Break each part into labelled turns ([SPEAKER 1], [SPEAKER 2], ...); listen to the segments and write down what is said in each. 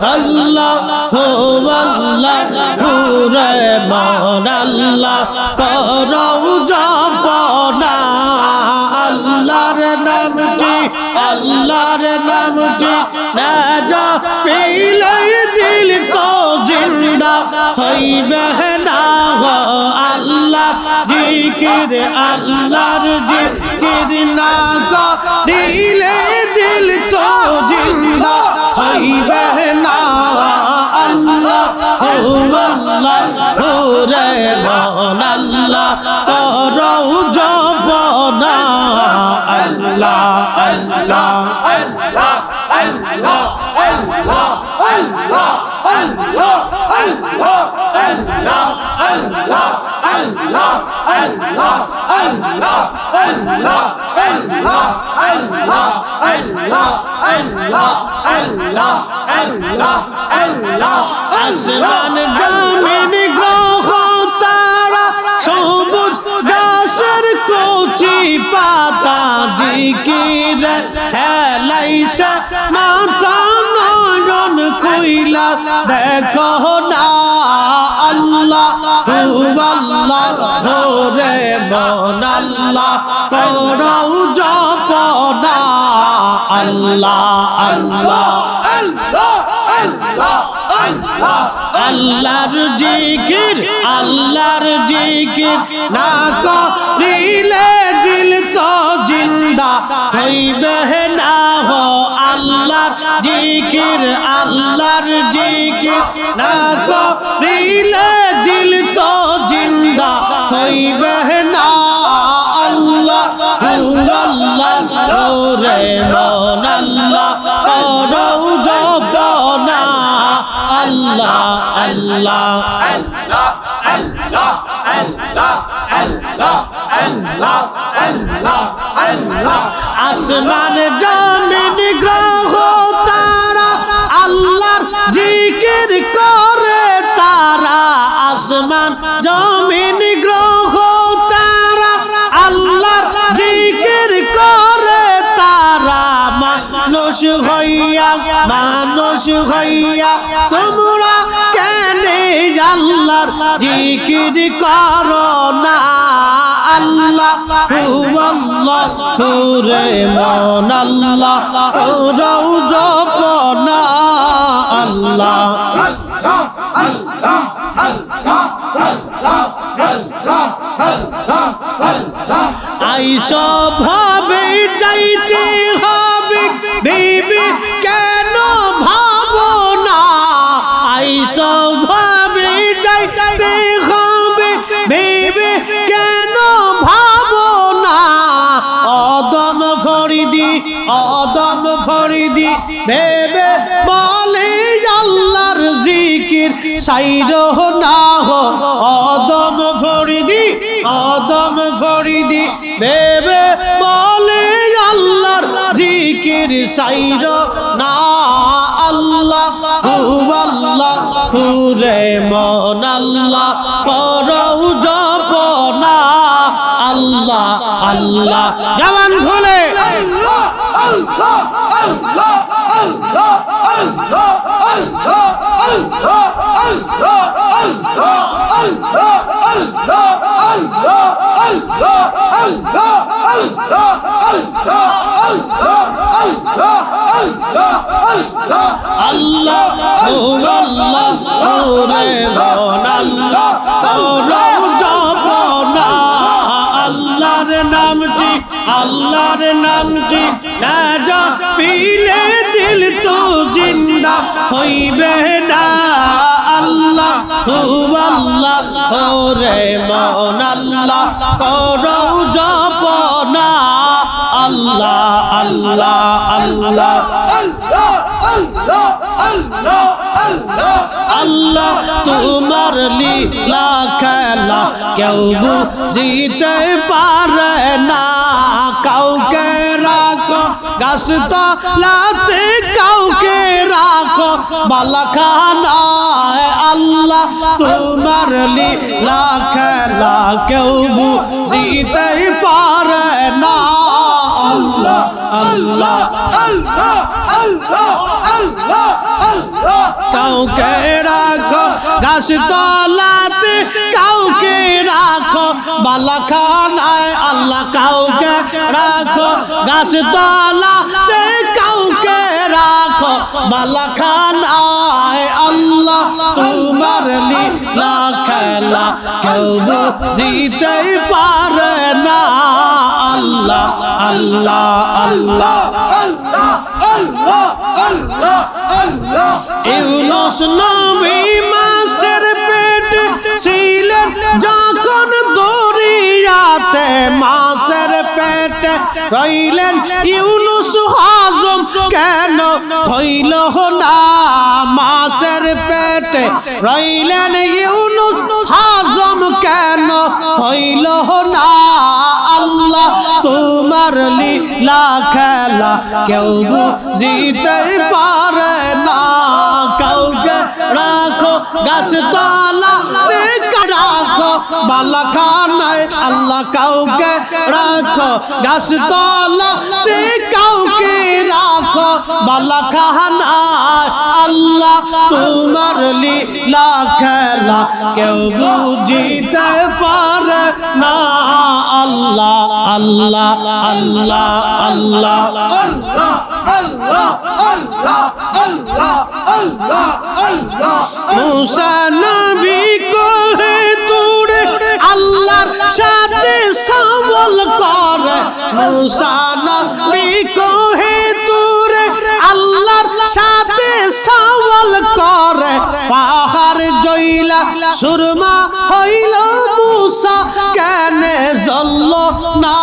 [SPEAKER 1] আল্লাহ আল্লাহ হুরে মন আল্লাহ, করৌ জপনা। আল্লাহর নামটি আল্লাহর নামটি না দিল কো জিন্দা। হইবে না আল্লাহ জিকির, আল্লাহর জিকির না করিলে দিল তো জিন্দা। হইবে ও আল্লাহ ও রে মন আল্লাহ করৌ জপনা আল্লাহ আল্লাহ আসমান জমিন গ্রহ তারা সবুজ গাছের কচি পাতা জিকির। হেলাইসা মাথা নয়ন কইলা দেখো না আল্লাহ আল্লাহ রে মন আল্লাহ করৌ জপনা আল্লাহ আল্লাহ। আল্লাহর জিকির আল্লাহর জিকির। না করিলে দিল তো জিন্দা হইবে না হো আল্লাহর জিকির আল্লাহর জিকির। না করিলে দিল তো জিন্দা হইবে না আল্লাহ। আল্লাহ রে মন আল্লাহ আল্লাহ আল্লাহ আসমান জমিন গ্রহ তারা আল্লাহর জিকির করে তারা। আসমান জমিন গ্রহ তারা আল্লাহর জিকির করে তারা। মানুষ হইয়া মানুষ হইয়া, তোমরা আল্লাহর জিকির করো না আল্লাহ রে মন আল্লাহ রৌ জপনা আল্লাহ। আইস ভাবে যাইতে হবে কেন না? জিকির সাইর না হো অদম ফরিদি অদম ফরিদি ভেবে বলে আল্লাহর জিকির সাইর না আল্লাহ আল্লাহ হু রে মন আল্লাহ পরৌ আল্লাহ আল্লাহ জবান খুলে মন আল্লাহর নামটি আল্লাহর নামটি না পিলে দিল তো জিন্দা হইবে না আল্লাহ হু আল্লাহ হো রে মন আল্লাহ করৌ জপনা আল্লাহ আল্লাহ আল্লাহ আল্লাহ তোমার লীলা খেলা কেউ বুঝিতে পারে না রাখো গাছ তলাতে কাউকে রাখো বালাখানায় আল্লাহ, তোমার লীলা খেলা কেউ বুঝিতে পারে না। আল্লাহ আল্লাহ
[SPEAKER 2] আল্লাহ আল্লাহ আল্লাহ।
[SPEAKER 1] গাছ তলাতে কাউকে রাখো, বালাখানায় আল্লাহ কাউকে রাখো। গাছ তলাতে কাউকে রাখো, বালাখানায় আল্লাহ তোমার লীলা খেলা কেউ বুঝিতে পারে না। আল্লাহ আল্লাহ আল্লাহ ইউনুস নবী মাসের পেট ছিলেন যখন দরিয়াতে মাসের পেট রইলেন ইউনুস হজম কেন হইল না? মাসের পেটে রইলেন ইউনুস হজম কেন হইল না? আল্লাহ তোমার লীলা খেলা কেউ বুঝিতে পারে না। কাউকে রাখো গাছ তলা রাখো বালাখানায় আল্লাহ কাউকে রাখো। গাছ তলা কাউকে রাখো। বালাখানায় আল্লাহ তোমার লীলা খেলা কেউ বুঝিতে পারে না। আল্লাহ আল্লাহ আল্লাহ আল্লাহ। আল্লাহ আল্লাহ আল্লাহ আল্লাহ আল্লাহ মুসা নবী আল্লাহর সাথে সামল করে। মুসা নবী কহে, তুরে আল্লাহর সাথে সামল করে। পাহাড় জইলা সুরমা হইল মুসা, কেন জল্ল না?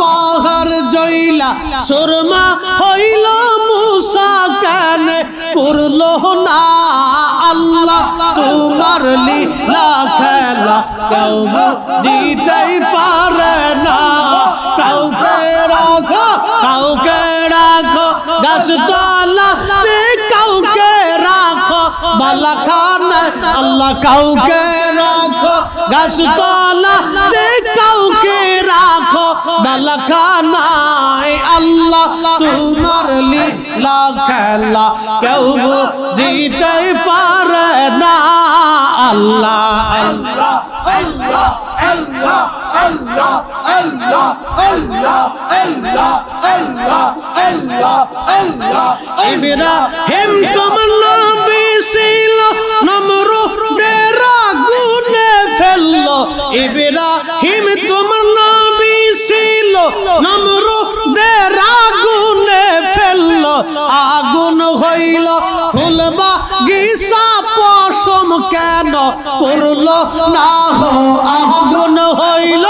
[SPEAKER 1] পাহাড় জইলা সুরমা হইল মুসা, কেন পুরল না? আল্লাহ তোমার লীলা খেলা কেউ জিতেই পারে না। কাউকে রাখো কাউকে রাখো গাছ তলা কাউকে রাখো। বালা খানা আল্লাহ কাউকে রাখো গাছ তলা কাউকে রাখো। বালা আল্লাহ তোমার লীলা খেলা, কেউ জিতে পারে না। আল্লাহ আল্লাহ আল্লাহ আল্লাহ আল্লাহ আল্লাহ আল্লাহ আল্লাহ আল্লাহ আল্লাহ আল্লাহ ইমরা ইব্রাহিম তোমার নবী ছিল নমরুদের আগুনে ফেলল ইব্রাহিম তোমার নবী ছিল নমরুদের আগুনে ফেলল। আগুন হইল, ফুলবা গিসা পশম কেন পড়ল না হো আগুন হইল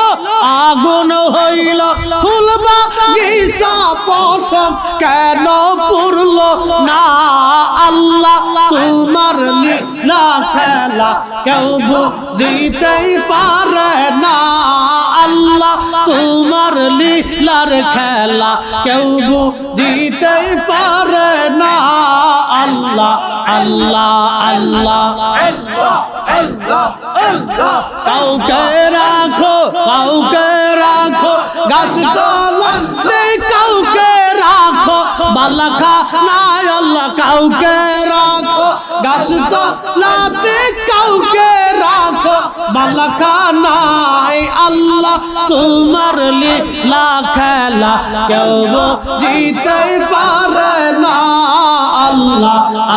[SPEAKER 1] আগুন হইল। ফুলবা গিসা পশম কেন পড়ল না, আল্লাহ তোমার লীলা খেলা কেউ বুঝিতেই পারে না। আল্লাহ তোমার লীলার খেলা কেউ বুঝিতেই পারে না। আল্লাহ আল্লাহ আল্লাহ। কাউকে রাখো কাউকে রাখো। কাউকে রাখো। বালাখা নাই আল্লাহ, কাউকে রাখো। গাছ তলাতে কাউকে রাখো। বালাখা নাই আল্লাহ, তোমার লীলা খেলা কেউ জিতে পারে না।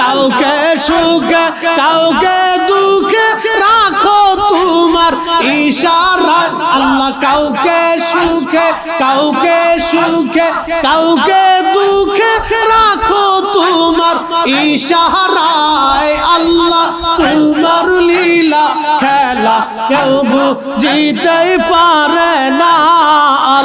[SPEAKER 1] কাউকে সুখে, কাউকে দুঃখে রাখো তোমার ইশারা। আল্লাহ কাউকে সুখে কাউকে সুখে, কাউকে দুঃখে রাখো তোমার ইশারায়। আল্লাহ তোমার লীলা খেলা কেউ বুঝিতে পারে না।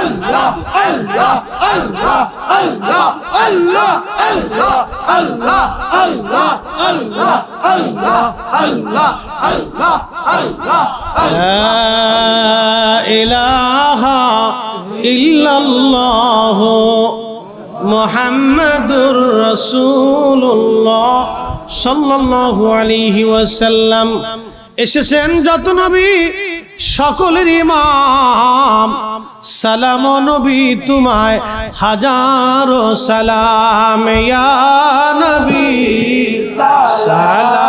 [SPEAKER 2] Allah
[SPEAKER 1] لا إله إلا الله محمد رسول الله সাল্লাল্লাহু আলাইহি ওয়াসাল্লাম এসেছেন যত নবী সকলের ইমাম সালাম নবী তোমায় হাজারো সালাম ইয়া নবী। সালাম